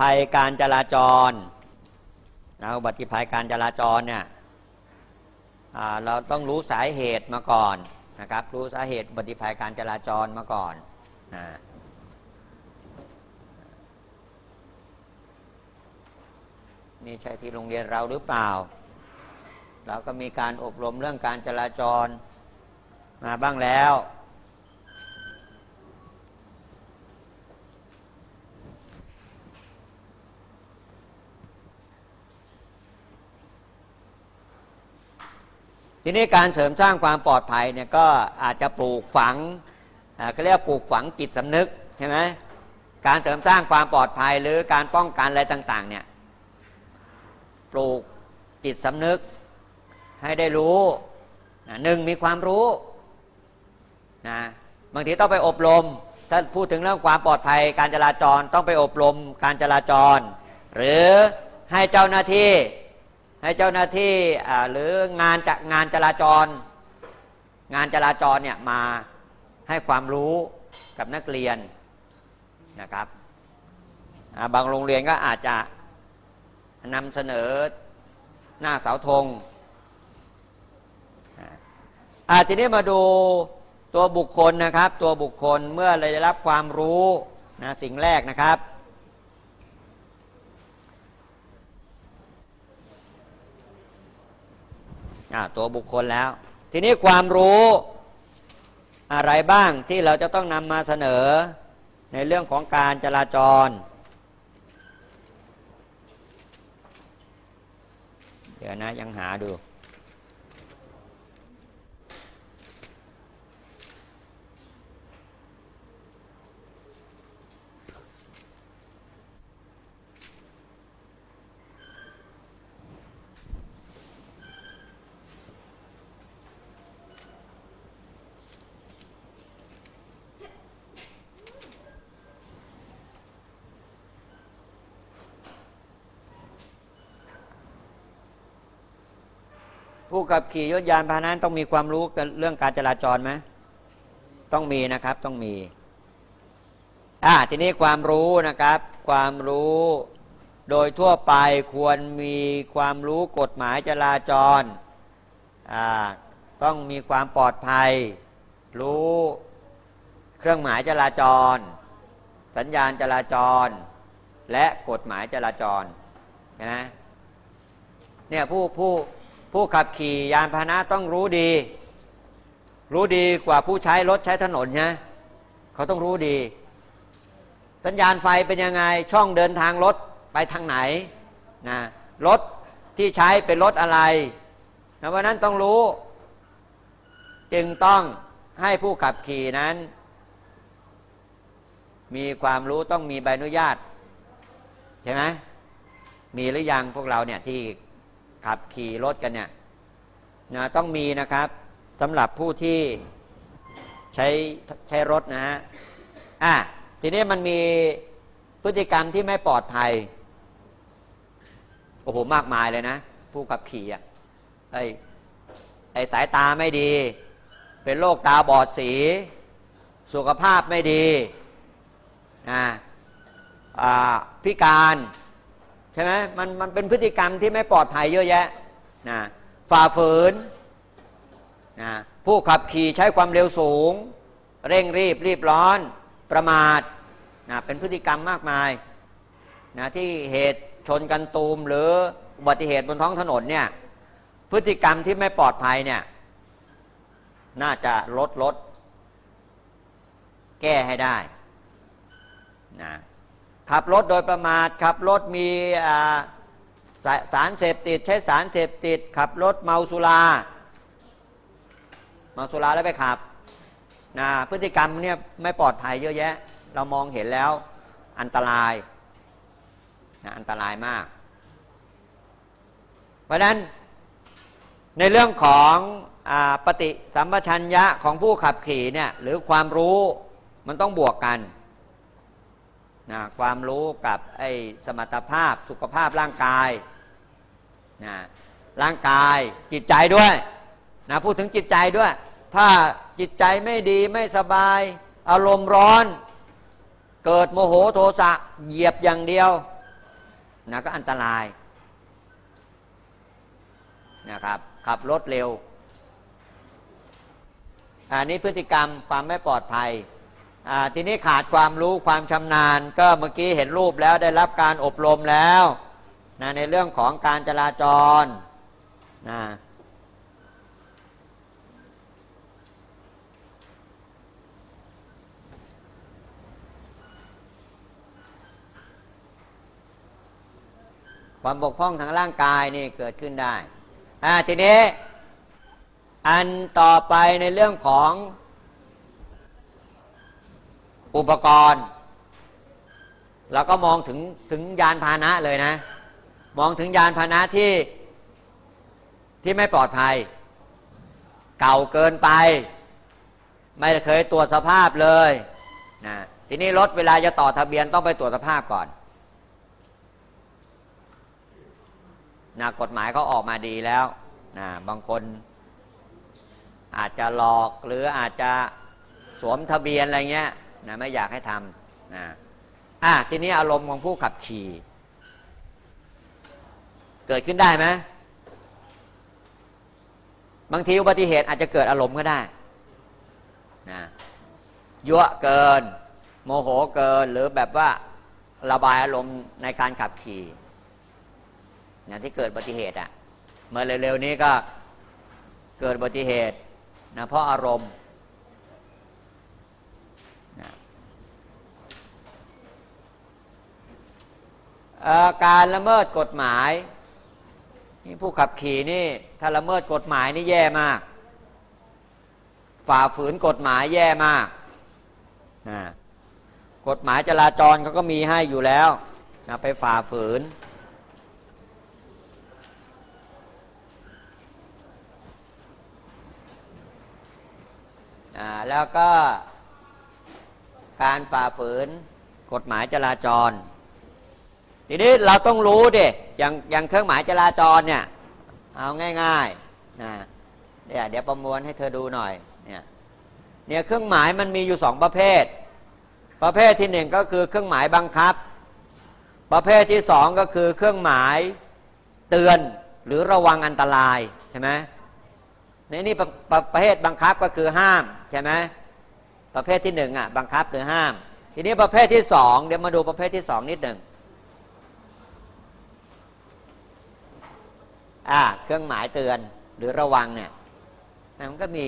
ภัยการจราจรนะอุบัติภัยการจราจรเนี่ยเราต้องรู้สาเหตุมาก่อนนะครับ รู้สาเหตุอุบัติภัยการจราจรมาก่อนนะนี่ใช่ที่โรงเรียนเราหรือเปล่า เราก็มีการอบรมเรื่องการจราจรมาบ้างแล้ว ทีนี้การเสริมสร้างความปลอดภัยเนี่ยก็อาจจะปลูกฝังเขาเรียกปลูกฝังจิตสำนึกใช่ไหมการเสริมสร้างความปลอดภัยหรือการป้องกันอะไรต่าง ๆ เนี่ยปลูกจิตสำนึกให้ได้รู้หนึ่งมีความรู้นะบางทีต้องไปอบรม ถ้าพูดถึงเรื่องความปลอดภัย การจราจรต้องไปอบรมการจราจร หรือให้เจ้าหน้าที่ ให้เจ้าหน้าที่หรืองานจากงานจราจร งานจราจรเนี่ยมาให้ความรู้กับนักเรียนนะครับบางโรงเรียนก็อาจจะนำเสนอหน้าเสาธงอาทีนี้มาดูตัวบุคคลนะครับ ตัวบุคคลเมื่อได้รับความรู้นะสิ่งแรกนะครับ ตัวบุคคลแล้ว ทีนี้ความรู้อะไรบ้างที่เราจะต้องนำมาเสนอในเรื่องของการจราจร เดี๋ยวนะยังหาดู ขับขี่ยศยานพาหนะต้องมีความรู้เรื่องการจราจรไหมต้องมีนะครับต้องมีอ่าทีนี้ความรู้นะครับ ความรู้โดยทั่วไปควรมีความรู้กฎหมายจราจรอ่าต้องมีความปลอดภัย รู้เครื่องหมายจราจร สัญญาณจราจร และกฎหมายจราจรนะเนี่ยผู้ผู้ ผู้ขับขี่ยานพาหนะต้องรู้ดี รู้ดีกว่าผู้ใช้รถใช้ถนนนะเขาต้องรู้ดี สัญญาณไฟเป็นยังไงช่องเดินทางรถไปทางไหนนะรถที่ใช้เป็นรถอะไรนะเพราะนั้นต้องรู้ จึงต้องให้ผู้ขับขี่นั้น มีความรู้ต้องมีใบอนุญาต ใช่ไหมมีหรือยังพวกเราเนี่ยที่ ขับขี่รถกันเนี่ยนะต้องมีนะครับสำหรับผู้ที่ใช้ใช้รถนะฮะอะทีนี้มันมีพฤติกรรมที่ไม่ปลอดภัยโอ้โหมากมายเลยนะ ผู้ขับขี่อะไอ้ไอสายตาไม่ดี เป็นโรคตาบอดสี สุขภาพไม่ดีนะพิการ ใช่ไหมมันมันเป็นพฤติกรรมที่ไม่ปลอดภัยเยอะแยะนะฝ่าฝืนนะผู้ขับขี่ใช้ความเร็วสูง เร่งรีบรีบร้อน ประมาทนะเป็นพฤติกรรมมากมายนะที่เหตุชนกันตูมหรืออุบัติเหตุบนท้องถนนเนี่ยพฤติกรรมที่ไม่ปลอดภัยเนี่ยน่าจะลดลด แก้ให้ได้นะ ขับรถโดยประมาทขับรถมีสสารเสพติด ใช้สารเสพติด ขับรถเมาสุราเมาสุราแล้วไปขับนะพฤติกรรมเนี่ยไม่ปลอดภัยเยอะแยะ เรามองเห็นแล้วอันตรายนะอันตรายมาก เพราะฉะนั้นในเรื่องของอปฏิสัมปชัญญะของผู้ขับขี่เนี่ยหรือความรู้มันต้องบวกกัน นะความรู้กับไอ้สมรรถภาพสุขภาพร่างกายนะร่างกายจิตใจด้วยนะพูดถึงจิตใจด้วย ถ้าจิตใจไม่ดีไม่สบาย อารมณ์ร้อน เกิดโมโหโทสะเหยียบอย่างเดียวนะก็อันตรายนะครับขับรถเร็วอันนี้พฤติกรรมความไม่ปลอดภัย ทีนี้ขาดความรู้ความชำนาญ ก็เมื่อกี้เห็นรูปแล้วได้รับการอบรมแล้วนะในเรื่องของการจราจรนะความบกพร่องทางร่างกายนี่เกิดขึ้นได้ ทีนี้อันต่อไปในเรื่องของ อุปกรณ์เราก็มองถึงถึงยานพาหนะเลยนะ มองถึงยานพาหนะที่ที่ไม่ปลอดภัย เก่าเกินไป ไม่เคยตรวจสภาพเลยนะทีนี้รถเวลาจะต่อทะเบียนต้องไปตรวจสภาพก่อนนะกฎหมายเขาออกมาดีแล้วนะบางคนอาจจะหลอกหรืออาจจะสวมทะเบียนอะไรเงี้ย นะไม่อยากให้ทำนะอะทีนี้อารมณ์ของผู้ขับขี่ เกิดขึ้นได้ไหมบางทีอุบัติเหตุอาจจะเกิดอารมณ์ก็ได้นะยั่วเกิน โมโหเกินหรือแบบว่าระบายอารมณ์ในการขับขี่นะที่เกิดอุบัติเหตุอะ่ะเมื่อเร็วๆนี้ก็เกิดอุบัติเหตุนะเพราะอารมณ์ การละเมิดกฎหมายนี่ผู้ขับขี่นี่ถ้าละเมิดกฎหมายนี่แย่มาก ฝ่าฝืนกฎหมายแย่มากนะกฎหมายจราจรเขาก็มีให้อยู่แล้วนะไปฝ่าฝืน แล้วก็การฝ่าฝืนกฎหมายจราจร ทีนี้เราต้องรู้ดิอย่างอย่างเครื่องหมายจราจรเนี่ย เอาง่ายๆนะเนี่ยเดี๋ยวประมวลให้เธอดูหน่อยเนี่ยเนี่ยเครื่องหมายมันมีอยู่สองประเภท ประเภทที่หนึ่งก็คือเครื่องหมายบังคับ ประเภทที่สองก็คือเครื่องหมายเตือนหรือระวังอันตรายใช่ไหมในนี้ประประเภทบังคับก็คือห้ามใช่ไหมประเภทที่หนึ่งอะบังคับหรือห้าม ทีนี้ประเภทที่สองเดี๋ยวมาดูประเภทที่สองนิดหนึ่ง อ่าเครื่องหมายเตือนหรือระวังเนี่ยมันก็มี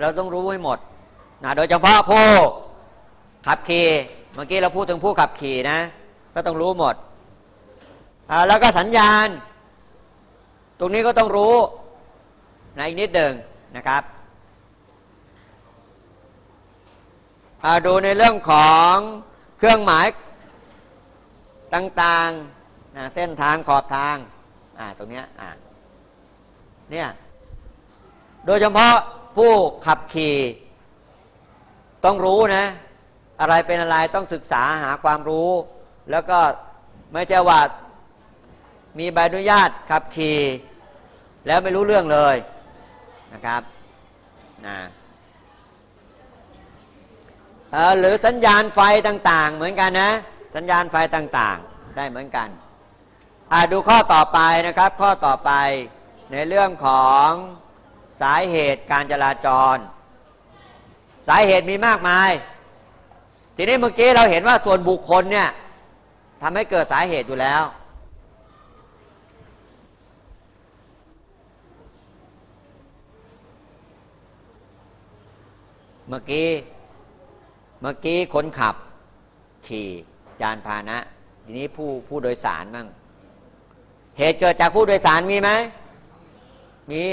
เราต้องรู้ให้หมดนะโดยเฉพาะผู้ขับขี่เมื่อกี้เราพูดถึงผู้ขับขี่นะ ก็ต้องรู้หมดแล้วก็สัญญาณ ตรงนี้ก็ต้องรู้นะอีกนิดหนึ่งนะครับดูในเรื่องของเครื่องหมายต่างๆนะเส้นทางขอบทาง อ่าตรงเนี้ยอ่าเนี่ยโดยเฉพาะผู้ขับขี่ต้องรู้นะ อะไรเป็นอะไรต้องศึกษาหาความรู้ แล้วก็ไม่ใช่ว่ามีใบอนุญาตขับขี่แล้วไม่รู้เรื่องเลยนะครับนะหรือสัญญาณไฟต่าง ๆ เหมือนกันนะ สัญญาณไฟต่าง ๆ ได้เหมือนกัน ดูข้อต่อไปนะครับ ข้อต่อไปในเรื่องของสาเหตุการจราจร สาเหตุมีมากมาย ทีนี้เมื่อกี้เราเห็นว่าส่วนบุคคลเนี่ยทำให้เกิดสาเหตุอยู่แล้ว เมื่อกี้เมื่อกี้คนขับ ขี่ยานพาหนะ ทีนี้ผู้ผู้โดยสารบ้าง เหตุเกิดจากผู้โดยสารมีไหมมี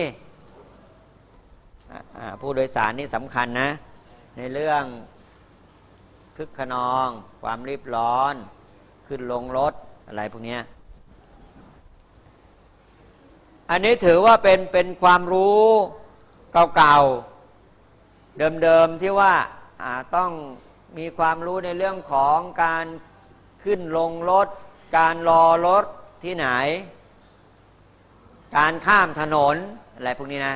ผู้โดยสารนี่สำคัญนะ ในเรื่องคึกขนอง ความรีบร้อน ขึ้นลงรถอะไรพวกนี้อันนี้ถือว่าเป็นเป็นความรู้เก่าๆ เดิมๆ ที่ว่าต้องมีความรู้ในเรื่องของการขึ้นลงรถ การรอรถที่ไหน การข้ามถนน อะไรพวกนี้นะ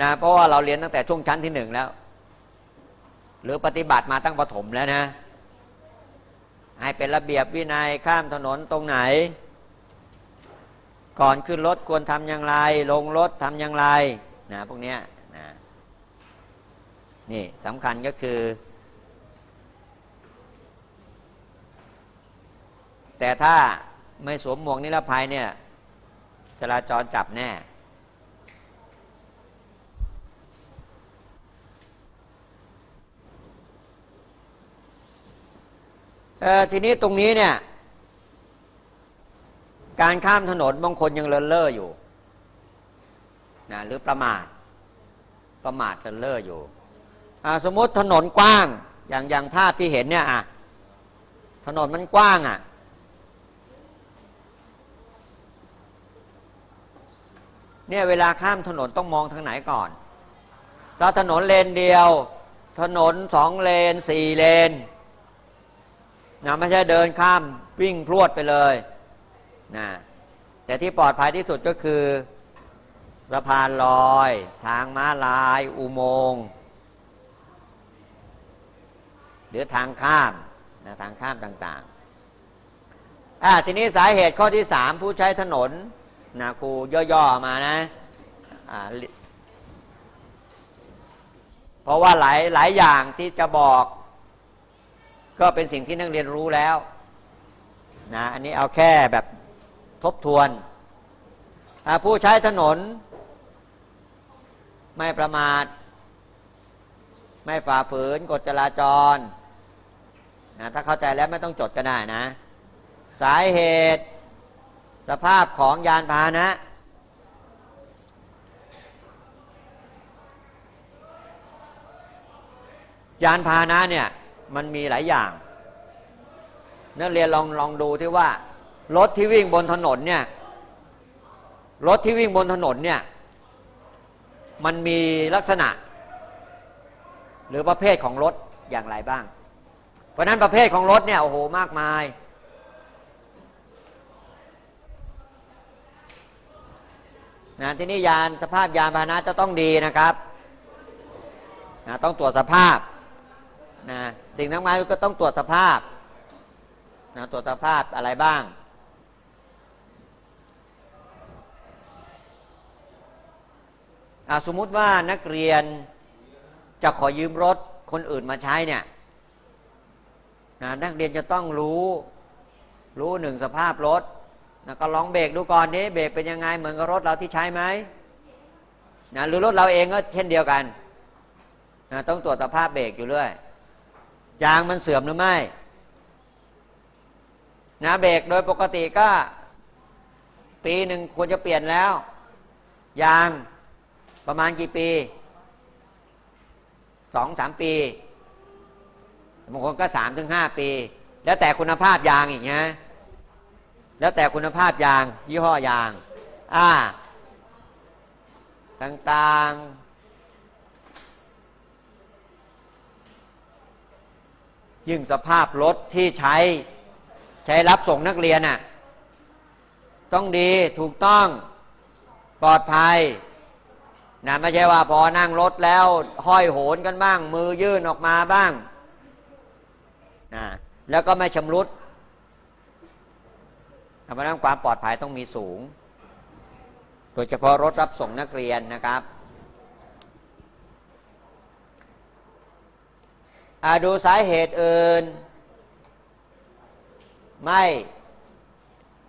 นะเพราะว่าเราเรียนตั้งแต่ช่วงชั้นที่หนึ่งแล้ว หรือปฏิบัติมาตั้งปฐมแล้วนะ ให้เป็นระเบียบวินัยข้ามถนนตรงไหน ก่อนขึ้นรถควรทำอย่างไร ลงรถทำอย่างไรนะพวกนี้นะนี่สำคัญก็คือ แต่ถ้าไม่สวมหมวกนิรภัยเนี่ยจราจรจับแน่ ทีนี้ตรงนี้เนี่ย การข้ามถนนบางคนยังเลินเล่ออยู่นะหรือประมาท ประมาทเลินเล่ออยู่ สมมติถนนกว้าง อย่างอย่างภาพที่เห็นเนี่ยอะถนนมันกว้างอะ เนี่ยเวลาข้ามถนนต้องมองทางไหนก่อน ถ้าถนนเลนเดียว ถนนสองเลนสี่เลนนะไม่ใช่เดินข้ามวิ่งพรวดไปเลยนะแต่ที่ปลอดภัยที่สุดก็คือสะพานลอย ทางม้าลาย อุโมงค์หรือทางข้ามนะทางข้ามต่างๆอ่าทีนี้สาเหตุข้อที่สามผู้ใช้ถนน นะครูย่อๆมานะเพราะว่าหลายหลายอย่างที่จะบอก ก็เป็นสิ่งที่นักเรียนรู้แล้วนะอันนี้เอาแค่แบบทบทวน ผู้ใช้ถนน ไม่ประมาท ไม่ฝ่าฝืนกฎจราจรนะถ้าเข้าใจแล้วไม่ต้องจดก็ได้นะ สาเหตุ สภาพของยานพาหนะ ยานพาหนะเนี่ยมันมีหลายอย่าง นักเรียนลองลองดูที่ว่ารถที่วิ่งบนถนนเนี่ยรถที่วิ่งบนถนนเนี่ยมันมีลักษณะ หรือประเภทของรถอย่างไรบ้าง เพราะนั้นประเภทของรถเนี่ยโอ้โหมากมาย นะที่นี่ยานสภาพยานพาหนะจะต้องดีนะครับนะต้องตรวจสภาพนะสิ่งทั้งหลายก็ต้องตรวจสภาพนะตรวจสภาพอะไรบ้าง สมมุติว่านักเรียนจะขอยืมรถคนอื่นมาใช้เนี่ยนะนักเรียนจะต้องรู้ รู้หนึ่งสภาพรถ นะก็ลองเบรกดูก่อนนี้เบรกเป็นยังไงเหมือนกับรถเราที่ใช้ไหมนะหรือรถเราเองก็เช่นเดียวกันนะต้องตรวจสภาพเบรกอยู่เรื่อยยางมันเสื่อมหรือไม่นะเบรกโดยปกติก็ ปีหนึ่งควรจะเปลี่ยนแล้ว ยางประมาณกี่ปีสองสามปีบางคนก็สามถึงห้าปี แล้วแต่คุณภาพยางอีกนะ แล้วแต่คุณภาพยาง ยี่ห้อยาง อ่า ต่างๆ ยิ่งสภาพรถที่ใช้ใช้รับส่งนักเรียนน่ะ ต้องดีถูกต้องปลอดภัยนะไม่ใช่ว่าพอนั่งรถแล้วห้อยโหนกันบ้าง มือยื่นออกมาบ้างนะแล้วก็ไม่ชำรุด เพราะนั้นความปลอดภัยต้องมีสูง โดยเฉพาะรถรับส่งนักเรียนนะครับดูสาเหตุอื่น ไม่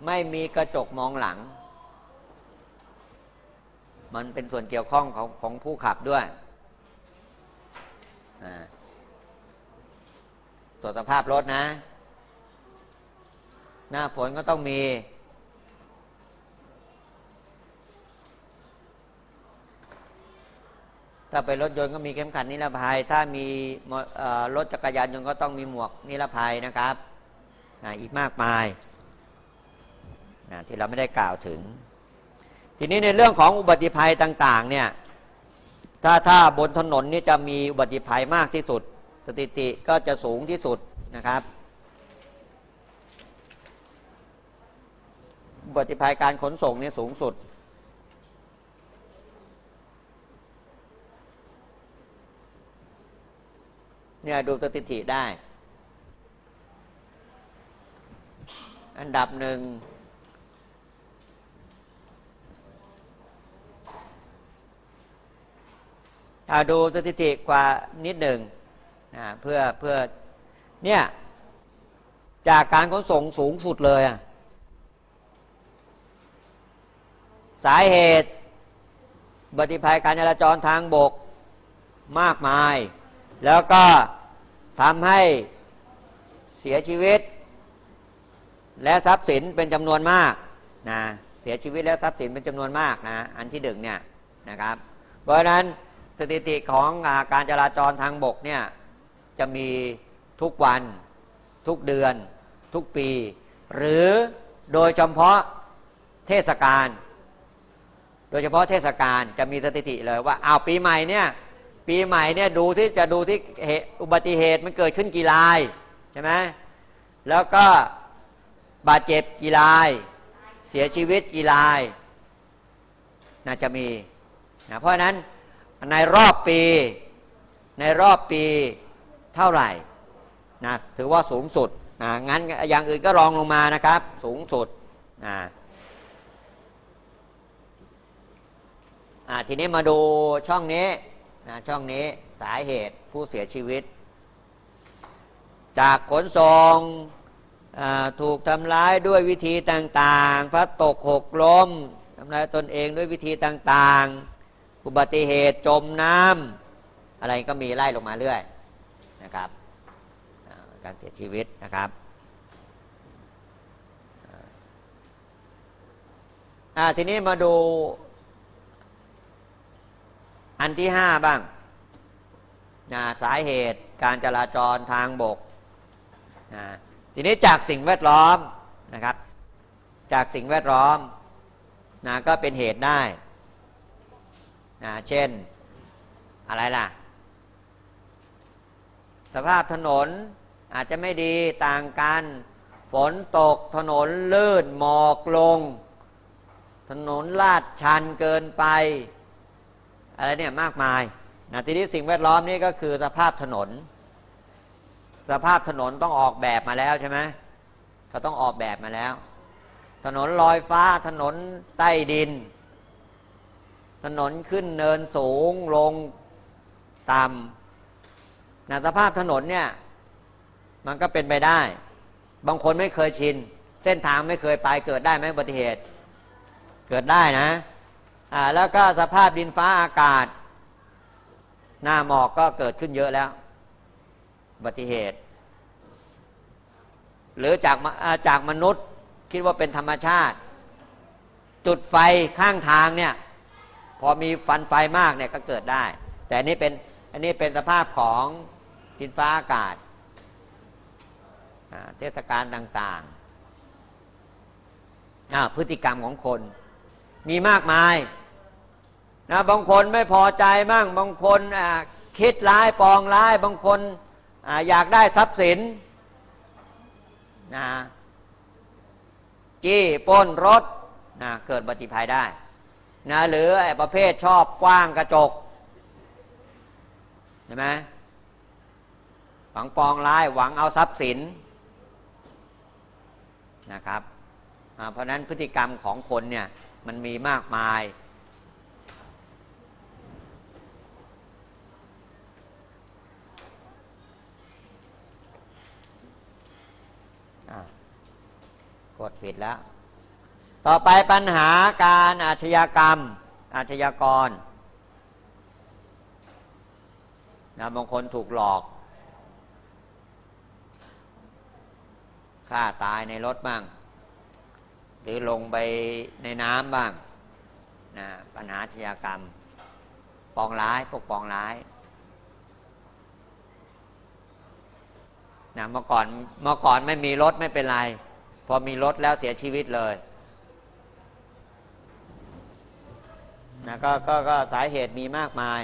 ไม่มีกระจกมองหลัง มันเป็นส่วนเกี่ยวข้องของของผู้ขับด้วยตรวจสภาพรถนะ หน้าฝนก็ต้องมี ถ้าเป็นรถยนต์ก็มีเข็มขัดนิรภัย ถ้ามีรถจักรยานยนต์ก็ต้องมีหมวกนิรภัยนะครับอีกมากมายนะที่เราไม่ได้กล่าวถึง ทีนี้ในเรื่องของอุบัติภัยต่างๆเนี่ยถ้าถ้าบนถนนนี่จะมีอุบัติภัยมากที่สุด สถิติก็จะสูงที่สุดนะครับ อุบัติภัยการขนส่งเนี่ยสูงสุด เนี่ยดูสถิติได้ อันดับหนึ่งเอาดูสถิติกว่านิดหนึ่งนะเพื่อเพื่อเนี่ยจากการขนส่งสูงสุดเลยอะ สาเหตุบัติภัยการจราจรทางบกมากมาย แล้วก็ทำให้เสียชีวิต และทรัพย์สินเป็นจำนวนมากนะเสียชีวิตและทรัพย์สินเป็นจำนวนมากนะอันที่หนึ่งเนี่ยนะครับ เพราะฉะนั้นสถิติของอาการจราจรทางบกเนี่ยจะมีทุกวันทุกเดือนทุกปี หรือโดยเฉพาะเทศกาล โดยเฉพาะเทศกาลจะมีสถิติเลยว่าอ้าวปีใหม่เนี่ยปีใหม่เนี่ยดูที่จะดูที่อุบัติเหตุมันเกิดขึ้นกี่รายใช่ไหมแล้วก็บาดเจ็บกี่ราย เสียชีวิตกี่รายน่าจะมีนะเพราะฉะนั้นในรอบปีในรอบปีเท่าไหร่นะถือว่าสูงสุดนะงั้นอย่างอื่นก็รองลงมานะครับ สูงสุดนะ ทีนี้มาดูช่องนี้นะช่องนี้สาเหตุผู้เสียชีวิต จากขนส่งถูกทำร้ายด้วยวิธีต่างๆพระตกหกล้มทำร้ายตนเองด้วยวิธีต่างๆ อุบัติเหตุจมน้ำอะไรก็มีไล่ลงมาเรื่อยนะครับการเสียชีวิตนะครับทีนี้มาดู อันที่ห้าบ้างนะสาเหตุการจราจรทางบกนะทีนี้จากสิ่งแวดล้อมนะครับ จากสิ่งแวดล้อมนะก็เป็นเหตุได้นะเช่นอะไรล่ะ สภาพถนนอาจจะไม่ดีต่างกัน ฝนตกถนนลื่นหมอกลง ถนนลาดชันเกินไป อะไรเนี่ยมากมายนะทีนี้สิ่งแวดล้อมนี่ก็คือสภาพถนน สภาพถนนต้องออกแบบมาแล้วใช่ไหมเขาต้องออกแบบมาแล้ว ถนนลอยฟ้าถนนใต้ดิน ถนนขึ้นเนินสูงลงต่ำนะสภาพถนนเนี่ยมันก็เป็นไปได้ บางคนไม่เคยชิน เส้นทางไม่เคยไปเกิดได้ไหมอุบัติเหตุ เกิดได้นะ แล้วก็สภาพดินฟ้าอากาศ หน้าหมอกก็เกิดขึ้นเยอะแล้วอุบัติเหตุ หรือจากจากมนุษย์คิดว่าเป็นธรรมชาติ จุดไฟข้างทางเนี่ยพอมีฟันไฟมากเนี่ยก็เกิดได้ แต่นนี้เป็นอันนี้เป็นสภาพของดินฟ้าอากาศเทศกาลต่างๆพฤติกรรมของคน มีมากมาย นะบางคนไม่พอใจมั่งบางคนคิดร้ายปองร้ายบางคนออยากได้ทรัพย์สินนะจี้ป้นรถนะเกิดบัติภัยได้นะหรือไอ้ประเภทชอบกว้างกระจกเห็นไหมหวังปองร้ายหวังเอาทรัพย์สินนะครับเพราะนั้นพฤติกรรมของคนเนี่ยมันมีมากมาย กดผิดแล้ว ต่อไปปัญหาการอาชญากรรม อาชญากรนะบางคนถูกหลอกฆ่าตายในรถบ้าง หรือลงไปในน้ำบ้างนะปัญหาอาชญากรรม ปองร้ายพวกปองร้ายนะเมื่อก่อนเมื่อก่อนไม่มีรถไม่เป็นไร พอมีรถแล้วเสียชีวิตเลยนะก็ก็ก็สาเหตุมีมากมาย